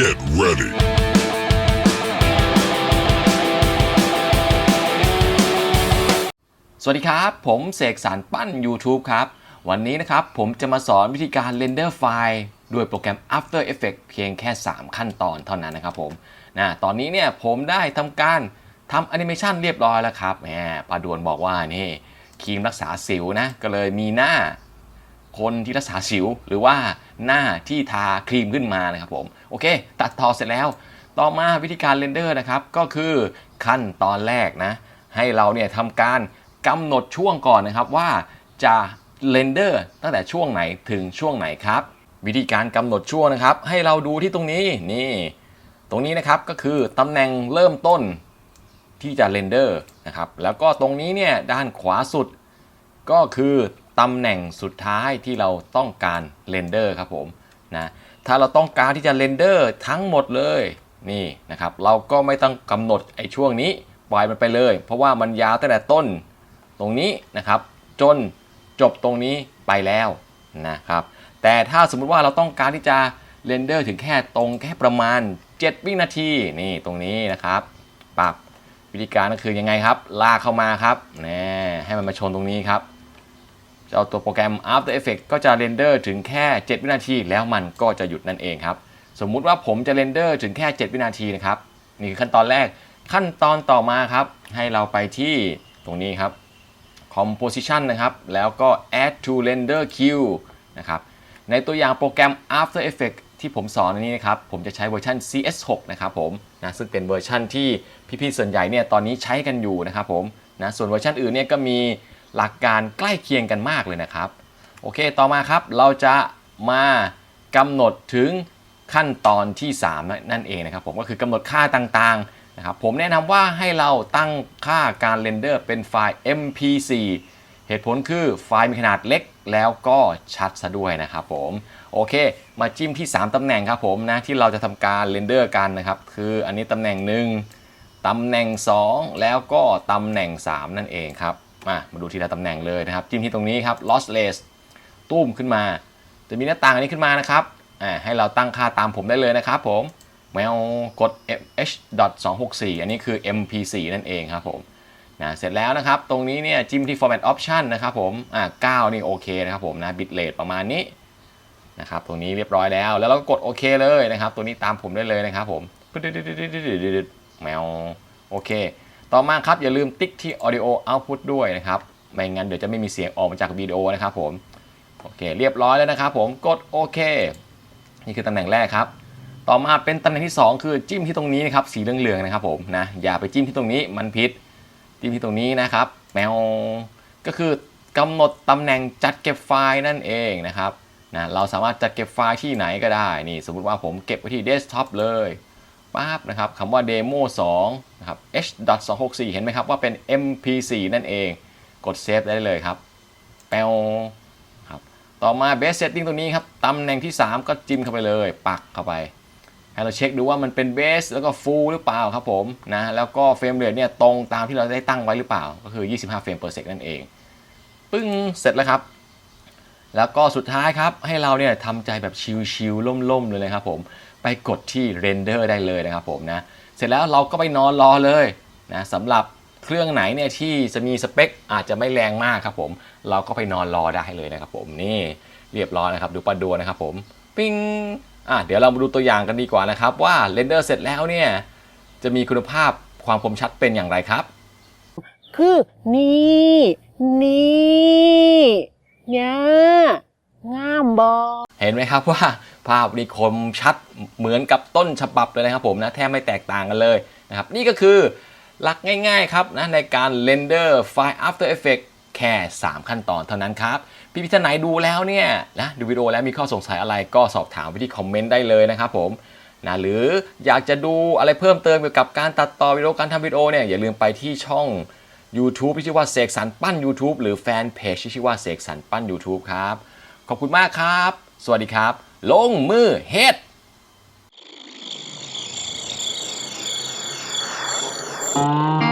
Get ready. สวัสดีครับ ผมเสกสรรปั้น YouTube ครับ วันนี้นะครับผมจะมาสอนวิธีการเรนเดอร์ไฟล์ด้วยโปรแกรม After Effects เพียงแค่ 3 ขั้นตอนเท่านั้นนะครับผมนะตอนนี้เนี่ยผมได้ทำการทำแอนิเมชันเรียบร้อยแล้วครับแหมปาดวนบอกว่านี่ครีมรักษาสิวนะ ก็เลยมีหน้า คนที่รักษาสิว หรือว่าหน้าที่ทาครีมขึ้นมานะครับผมโอเค ตัดต่อเสร็จแล้ว ต่อมาวิธีการเรนเดอร์นะครับก็คือขั้นตอนแรกนะ ให้เราเนี่ยทำการกำหนดช่วงก่อนนะครับว่าจะเรนเดอร์ตั้งแต่ช่วงไหนถึงช่วงไหนครับ วิธีการกำหนดช่วงนะครับ ให้เราดูที่ตรงนี้นี่ ตรงนี้นะครับก็คือตำแหน่งเริ่มต้นที่จะเรนเดอร์นะครับแล้วก็ตรงนี้เนี่ยด้านขวาสุดก็คือ ตำแหน่งสุดท้ายที่เราต้องการเรนเดอร์ครับผมนะถ้าเราต้องการที่จะเรนเดอร์ทั้งหมดเลยนี่นะครับเราก็ไม่ต้องกำหนดไอ้ช่วงนี้ปล่อยมันไปเลย เพราะว่ามันยาวตั้งแต่ต้นตรงนี้นะครับจนจบตรงนี้ไปแล้วนะครับแต่ถ้าสมมุติว่าเราต้องการที่จะเรนเดอร์ถึงแค่ตรงแค่ประมาณ 7 วินาทีนี่ตรงนี้นะครับปรับวิธีการก็คือยังไงครับ ลากเข้ามาครับน่ให้มันมาชนตรงนี้ครับ เจ้าตัวโปรแกรม After Effects ก็จะเรนเดอร์ถึงแค่ 7 วินาที แล้วมันก็จะหยุดนั่นเองครับ สมมุติว่าผมจะเรนเดอร์ถึงแค่ 7 วินาทีนะครับ นี่คือขั้นตอนแรก ขั้นตอนต่อมาครับ ให้เราไปที่ตรงนี้ครับ Composition นะครับ แล้วก็ Add to Render Queue นะครับ ในตัวอย่างโปรแกรม After Effects ที่ผมสอนนนี้นะครับ ผมจะใช้เวอร์ชัน CS6 นะครับผมนะซึ่งเป็นเวอร์ชันที่พี่ๆส่วนใหญ่เนี่ยตอนนี้ใช้กันอยู่นะครับผมนะส่วนเวอร์ชันอื่นเนี่ยก็มี หลักการใกล้เคียงกันมากเลยนะครับ โอเค ต่อมาครับเราจะมากำหนดถึงขั้นตอนที่ 3 นั่นเองนะครับ ผมก็คือกำหนดค่าต่างๆนะครับผมแนะนำว่าให้เราตั้งค่าการเรนเดอร์เป็นไฟล์ MP4 เหตุผลคือไฟล์มีขนาดเล็กแล้วก็ชัดซะด้วยนะครับผมโอเค มาจิ้มที่ 3 ตำแหน่งครับผมนะที่เราจะทำการเรนเดอร์กันนะครับ คืออันนี้ตำแหน่งหนึ่งตำแหน่ง 2 แล้วก็ตำแหน่ง 3 นั่นเองครับ มามาดูทีละตำแหน่งเลยนะครับ จิ้มที่ตรงนี้ครับ lossless ตุ้มขึ้นมา จะมีหน้าต่างอันนี้ขึ้นมานะครับอ่าให้เราตั้งค่าตามผมได้เลยนะครับผมแมวกด h.264 อันนี้คือ mp4 นั่นเองครับผมนะเสร็จแล้วนะครับ ตรงนี้เนี่ยจิ้มที่ format option นะครับผมอ่า9นี่โอเคนะครับผมนะ bit rate ประมาณนี้นะครับตรงนี้เรียบร้อยแล้ว แล้วเราก็กดโอเคเลยนะครับ ตัวนี้ตามผมได้เลยนะครับผมแมวโอเค ต่อมาครับอย่าลืมติ๊กที่ audio output ด้วยนะครับ ไม่งั้นเดี๋ยวจะไม่มีเสียงออกมาจากวิดีโอนะครับผม โอเค เรียบร้อยแล้วนะครับผม กดโอเค นี่คือตำแหน่งแรกครับ ต่อมาเป็นตำแหน่งที่ 2 คือจิ้มที่ตรงนี้นะครับ สีเหลืองๆนะครับผมนะ อย่าไปจิ้มที่ตรงนี้มันพิษจิ้มที่ตรงนี้นะครับ แมว ก็คือกำหนดตำแหน่งจัดเก็บไฟล์นั่นเองนะครับนะเราสามารถจัดเก็บไฟล์ที่ไหนก็ได้ นี่สมมุติว่าผมเก็บไว้ที่เดสก์ท็อปเลย ปั๊บนะครับคำว่า demo 2นะครับ h.264 เห็นไหมครับว่าเป็น mp4 นั่นเอง กดเซฟได้เลยครับ แปวครับต่อมา base setting ตรงนี้ครับตำแหน่งที่ 3 ก็จิ้มเข้าไปเลย ปักเข้าไป ให้เราเช็คดูว่ามันเป็น base แล้วก็ full หรือเปล่าครับผมนะแล้วก็เฟรมเรทเนี่ยตรงตามที่เราได้ตั้งไว้หรือเปล่า ก็คือ 25เฟรม per sec นั่นเอง ปึ้งเสร็จแล้วครับแล้วก็สุดท้ายครับให้เราเนี่ยทำใจแบบชิลๆล่มๆเลยนะครับผม ไปกดที่ render ได้เลยนะครับผมนะ เสร็จแล้วเราก็ไปนอนรอเลยนะสำหรับเครื่องไหนเนี่ยที่จะมีสเปคอาจจะไม่แรงมากครับผม เราก็ไปนอนรอได้เลยนะครับผมนี่เรียบร้อยนะครับ ดูประดัวนะครับผมปิ้งอะเดี๋ยวเรามาดูตัวอย่างกันดีกว่านะครับ ว่าเรนเดอร์เสร็จแล้วเนี่ยจะมีคุณภาพความคมชัดเป็นอย่างไรครับ คือนี่นี่เนี่ยงามบอ ห็นไหมครับว่าภาพนี้คมชัดเหมือนกับต้นฉบับเลยนะครับผมนะแทบไม่แตกต่างกันเลยนะครับนี่ก็คือหลักง่ายๆครับนะในการเรนเดอร์ไฟล์ After Effects แค่ 3 ขั้นตอนเท่านั้นครับ พี่พี่ท่านไหนดูแล้วเนี่ยนะดูวิดีโอแล้วมีข้อสงสัยอะไรก็สอบถามไปที่คอมเมนต์ได้เลยนะครับผมนะหรืออยากจะดูอะไรเพิ่มเติมเกี่ยวกับการตัดต่อวิดีโอการทำวิดีโอเนี่ยอย่าลืมไปที่ช่อง YouTube ที่ชื่อว่าเสกสรรปั้น YouTube หรือแฟนเพจที่ชื่อว่าเสกสรรปั้น YouTube ครับ ขอบคุณมากครับ สวัสดีครับ ลงมือเฮ็ดอ